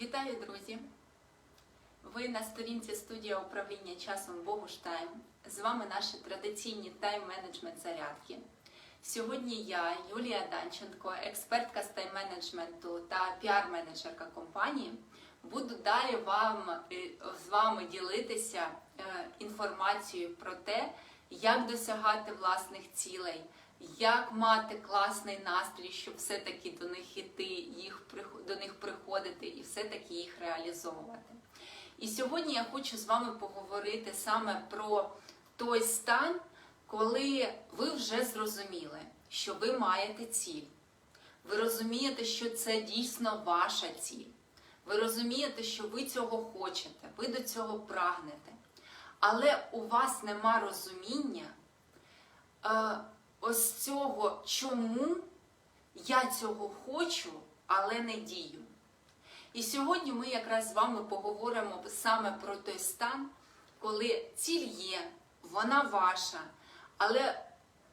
Вітаю, друзі! Ви на сторінці студія управління часом Богуштайм. З вами наші традиційні тайм-менеджмент зарядки. Сьогодні я, Юлія Данченко, експертка з тайм-менеджменту та піар-менеджерка компанії, буду далі вам, е, з вами ділитися е, інформацією про те, як досягати власних цілей, як мати класний настрій, щоб все-таки до них іти, їх до них приходити і все-таки їх реалізовувати. І сьогодні я хочу з вами поговорити саме про той стан, коли ви вже зрозуміли, що ви маєте ціль. Ви розумієте, що це дійсно ваша ціль. Ви розумієте, що ви цього хочете, ви до цього прагнете. Але у вас нема розуміння е, ось цього, чому я цього хочу, але не дію. І сьогодні ми якраз з вами поговоримо саме про той стан, коли ціль є, вона ваша, але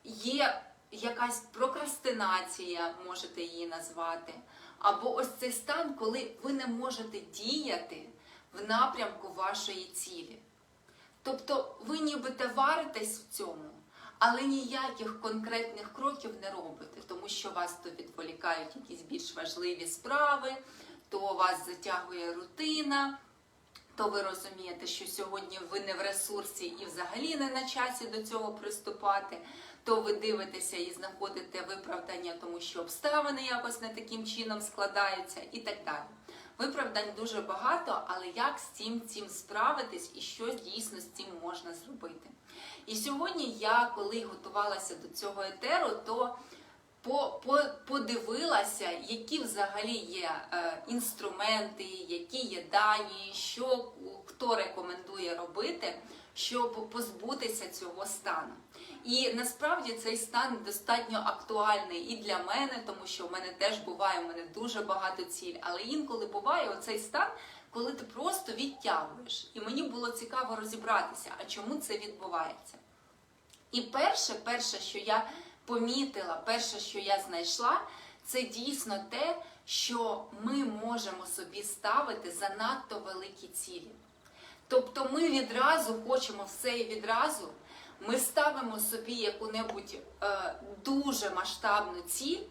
є якась прокрастинація, можете її назвати. Або ось цей стан, коли ви не можете діяти в напрямку вашої цілі. Тобто ви нібито варитесь в цьому, але ніяких конкретних кроків не робите, тому що вас то відволікають якісь більш важливі справи, то вас затягує рутина, то ви розумієте, що сьогодні ви не в ресурсі і взагалі не на часі до цього приступати, то ви дивитеся і знаходите виправдання, тому що обставини якось не таким чином складаються і так далі. Виправдань дуже багато, але як з цим цим справитись і що дійсно з цим можна зробити? І сьогодні я, коли готувалася до цього етеру, то по, по, подивилася, які взагалі є е, інструменти, які є дані, що хто рекомендує робити, щоб позбутися цього стану. І насправді цей стан достатньо актуальний і для мене, тому що в мене теж буває, в мене дуже багато ціль, але інколи буває оцей стан, коли ти просто відтягуєш. І мені було цікаво розібратися, а чому це відбувається. І перше, перше, що я помітила, перше, що я знайшла, це дійсно те, що ми можемо собі ставити занадто великі цілі. Тобто ми відразу хочемо все і відразу. Ми ставимо собі яку-небудь е, дуже масштабну ціль,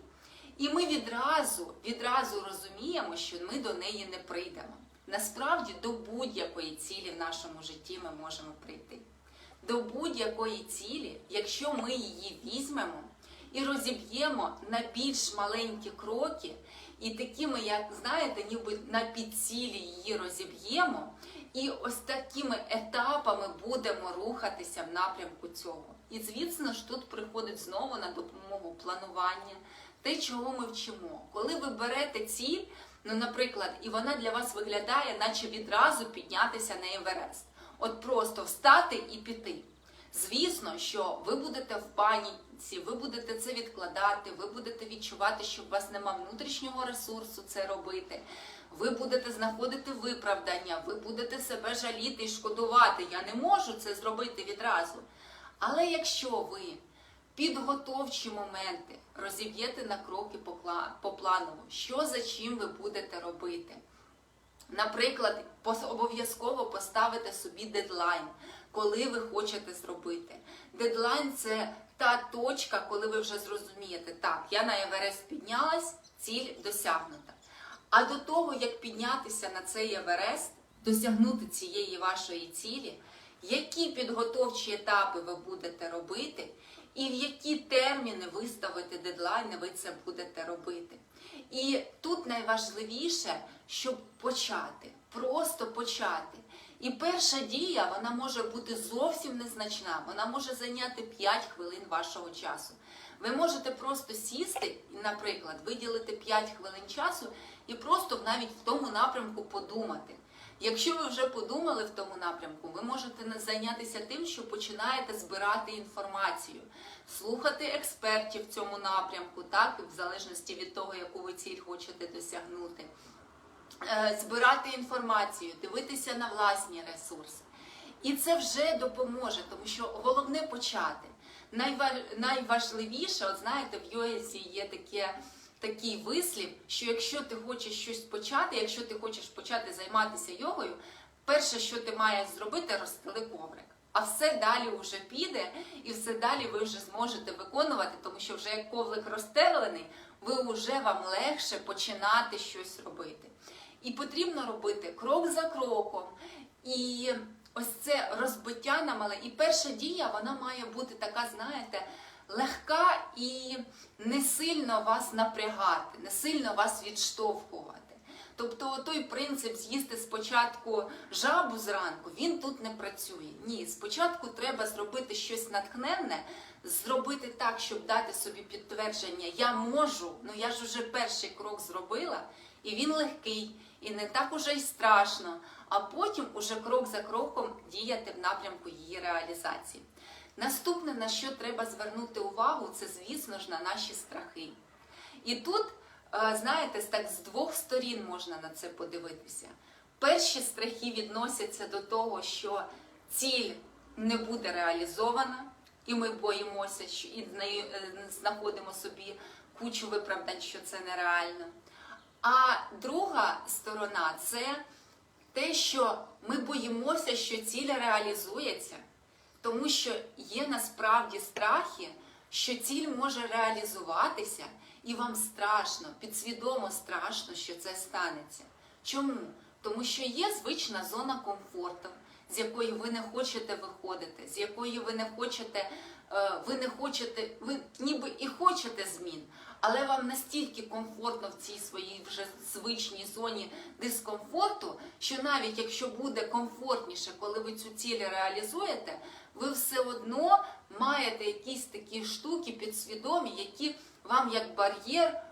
і ми відразу, відразу розуміємо, що ми до неї не прийдемо. Насправді до будь-якої цілі в нашому житті ми можемо прийти. До будь-якої цілі, якщо ми її візьмемо і розіб'ємо на більш маленькі кроки, і такими, як знаєте, ніби на підцілі її розіб'ємо, і ось такими етапами будемо рухатися в напрямку цього. І звісно ж, тут приходить знову на допомогу планування, те, чого ми вчимо. Коли ви берете ціль, ну, наприклад, і вона для вас виглядає, наче відразу піднятися на Еверест. От просто встати і піти. Звісно, що ви будете в паніці, ви будете це відкладати, ви будете відчувати, що у вас нема внутрішнього ресурсу це робити. Ви будете знаходити виправдання, ви будете себе жаліти і шкодувати. Я не можу це зробити відразу. Але якщо ви підготовчі моменти розіб'єте на кроки по планово, що за чим ви будете робити? Наприклад, обов'язково поставити собі дедлайн, коли ви хочете зробити. Дедлайн це та точка, коли ви вже зрозумієте, так, я на Еверест піднялась, ціль досягнута. А до того, як піднятися на цей Еверест, досягнути цієї вашої цілі, які підготовчі етапи ви будете робити, і в які терміни виставити дедлайни ви це будете робити. І тут найважливіше, щоб почати, просто почати. І перша дія вона може бути зовсім незначна, вона може зайняти 5 хвилин вашого часу. Ви можете просто сісти наприклад, виділити 5 хвилин часу і просто навіть в тому напрямку подумати. Якщо ви вже подумали в тому напрямку, ви можете зайнятися тим, що починаєте збирати інформацію, слухати експертів в цьому напрямку, так, в залежності від того, яку ви ціль хочете досягнути, Е, збирати інформацію, дивитися на власні ресурси. І це вже допоможе, тому що головне почати. Найва- Найважливіше, от знаєте, в Йозі є таке такий вислів, що якщо ти хочеш щось почати, якщо ти хочеш почати займатися йогою, перше, що ти маєш зробити, розстели коврик. А все далі вже піде, і все далі ви вже зможете виконувати, тому що вже як коврик розстелений, ви вже вам легше починати щось робити. І потрібно робити крок за кроком. І ось це розбиття на мале. І перша дія вона має бути така, знаєте, легка і не сильно вас напрягати, не сильно вас відштовхувати. Тобто той принцип з'їсти спочатку жабу зранку, він тут не працює. Ні, спочатку треба зробити щось натхненне, зробити так, щоб дати собі підтвердження, я можу, ну я ж уже перший крок зробила, і він легкий, і не так уже й страшно. А потім уже крок за кроком діяти в напрямку її реалізації. Наступне, на що треба звернути увагу, це, звісно ж, на наші страхи. І тут, е, знаєте, так з двох сторін можна на це подивитися. Перші страхи відносяться до того, що ціль не буде реалізована, і ми боїмося, що і е, знаходимо собі кучу виправдань, що це нереально. А друга сторона це те, що ми боїмося, що ціль реалізується, тому що є насправді страхи, що ціль може реалізуватися, і вам страшно, підсвідомо страшно, що це станеться. Чому? Тому що є звична зона комфорту, з якої ви не хочете виходити, з якої ви не хочете, е, ви не хочете, ви ніби і хочете змін, але вам настільки комфортно в цій своїй вже звичній зоні дискомфорту, що навіть якщо буде комфортніше, коли ви цю ціль реалізуєте, ви все одно маєте якісь такі штуки підсвідомі, які вам як бар'єр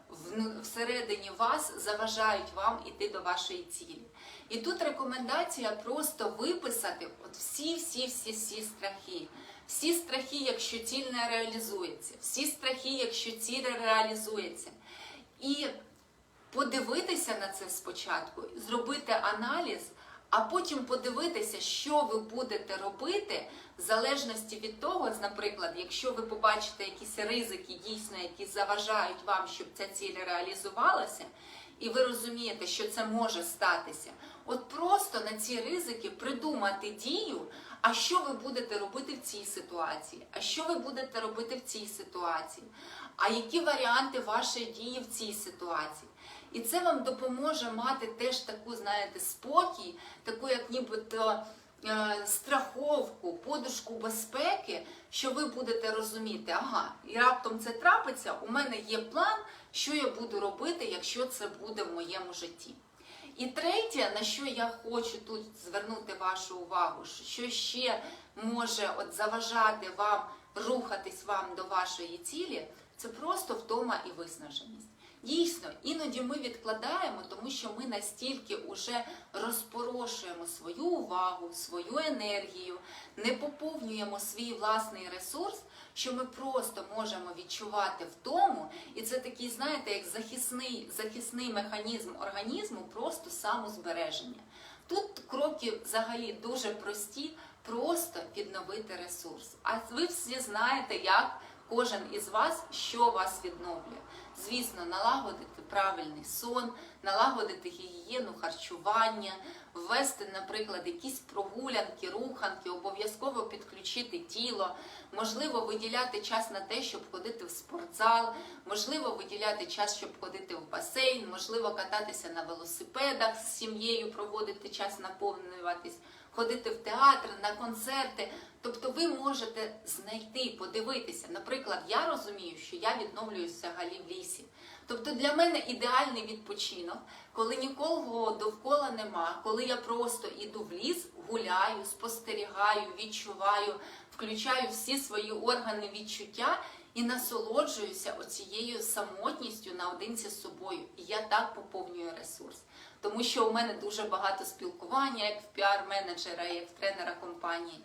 всередині вас заважають вам іти до вашої цілі. І тут рекомендація просто виписати от всі, всі, всі, всі страхи. Всі страхи, якщо ціль не реалізується, всі страхи, якщо ціль реалізується. І подивитися на це спочатку, зробити аналіз, а потім подивитися, що ви будете робити, в залежності від того, наприклад, якщо ви побачите якісь ризики, дійсно, які заважають вам, щоб ця ціль реалізувалася, і ви розумієте, що це може статися. От просто на ці ризики придумати дію, а що ви будете робити в цій ситуації, а що ви будете робити в цій ситуації, а які варіанти вашої дії в цій ситуації. І це вам допоможе мати теж таку, знаєте, спокій, таку, як нібито страховку, подушку безпеки, що ви будете розуміти, ага, і раптом це трапиться, у мене є план, що я буду робити, якщо це буде в моєму житті. І третє, на що я хочу тут звернути вашу увагу, що ще може от заважати вам рухатись вам до вашої цілі, це просто втома і виснаженість. Дійсно, іноді ми відкладаємо, тому що ми настільки уже розпорошуємо свою увагу, свою енергію, не поповнюємо свій власний ресурс, що ми просто можемо відчувати втому, і це такий, знаєте, як захисний, захисний механізм організму, просто самозбереження. Тут кроки взагалі дуже прості, просто відновити ресурс. А ви всі знаєте, як кожен із вас, що вас відновлює. Звісно, налагодити правильний сон, налагодити гігієну харчування, ввести, наприклад, якісь прогулянки, руханки, обов'язково підключити тіло, можливо, виділяти час на те, щоб ходити в спортзал, можливо, виділяти час, щоб ходити в басейн, можливо, кататися на велосипедах з сім'єю, проводити час, наповнюватись, ходити в театр, на концерти. Тобто ви можете знайти, подивитися. Наприклад, я розумію, що я відновлююсь взагалі в лісі. Тобто для мене ідеальний відпочинок, коли нікого довкола нема, коли я просто іду в ліс, гуляю, спостерігаю, відчуваю, включаю всі свої органи відчуття і насолоджуюся оцією самотністю наодинці з собою. І я так поповнюю ресурс. Тому що у мене дуже багато спілкування, як в піар-менеджера, як в тренера компанії.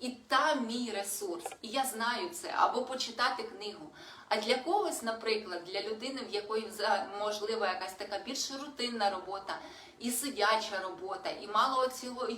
І там мій ресурс, і я знаю це, або почитати книгу. А для когось, наприклад, для людини, в якої можливо якась така більш рутинна робота, і сидяча робота, і мало оцього,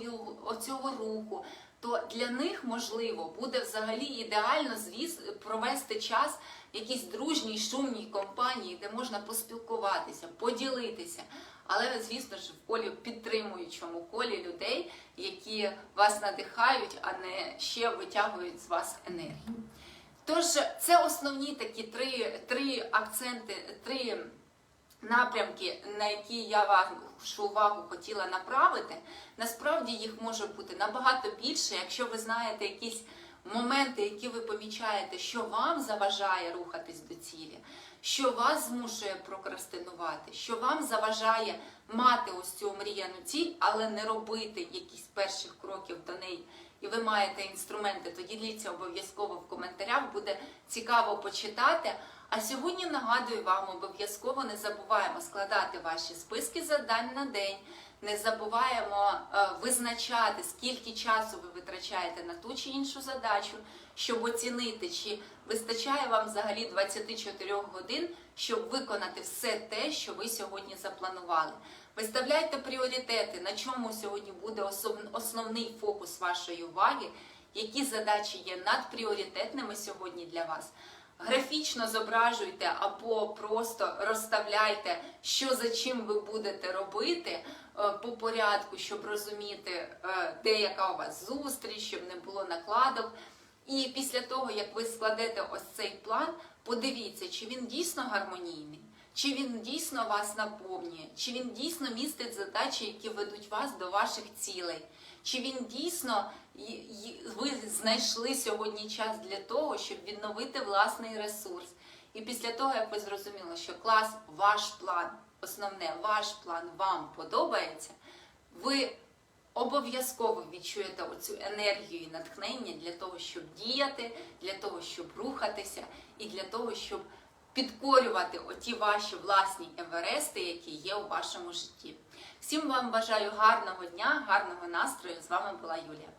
оцього руху, то для них можливо буде взагалі ідеально звіс провести час в якійсь дружній шумній компанії, де можна поспілкуватися, поділитися. Але, звісно ж, в колі підтримуючому колі людей, які вас надихають, а не ще витягують з вас енергію. Тож це основні такі три, три акценти, три напрямки, на які я вашу увагу хотіла направити. Насправді їх може бути набагато більше, якщо ви знаєте якісь моменти, які ви помічаєте, що вам заважає рухатись до цілі, що вас змушує прокрастинувати, що вам заважає мати ось цю мріяну ціль, але не робити якісь перших кроків до неї. І ви маєте інструменти, то діліться обов'язково в коментарях, буде цікаво почитати. А сьогодні нагадую вам, обов'язково не забуваємо складати ваші списки завдань на день. Не забуваємо е, визначати, скільки часу ви витрачаєте на ту чи іншу задачу, щоб оцінити, чи вистачає вам взагалі 24 годин, щоб виконати все те, що ви сьогодні запланували. Виставляйте пріоритети, на чому сьогодні буде основний фокус вашої уваги, які задачі є надпріоритетними сьогодні для вас. Графічно зображуйте або просто розставляйте, що за чим ви будете робити е, по порядку, щоб розуміти, е, де яка у вас зустріч, щоб не було накладок. І після того, як ви складете ось цей план, подивіться, чи він дійсно гармонійний, чи він дійсно вас наповнює, чи він дійсно містить задачі, які ведуть вас до ваших цілей, чи він дійсно ви знайшли сьогодні час для того, щоб відновити власний ресурс. І після того, як ви зрозуміли, що клас, ваш план, основне, ваш план вам подобається, ви обов'язково відчуєте оцю енергію і натхнення для того, щоб діяти, для того, щоб рухатися, і для того, щоб підкорювати оті ваші власні еверести, які є у вашому житті. Всім вам бажаю гарного дня, гарного настрою. З вами була Юлія.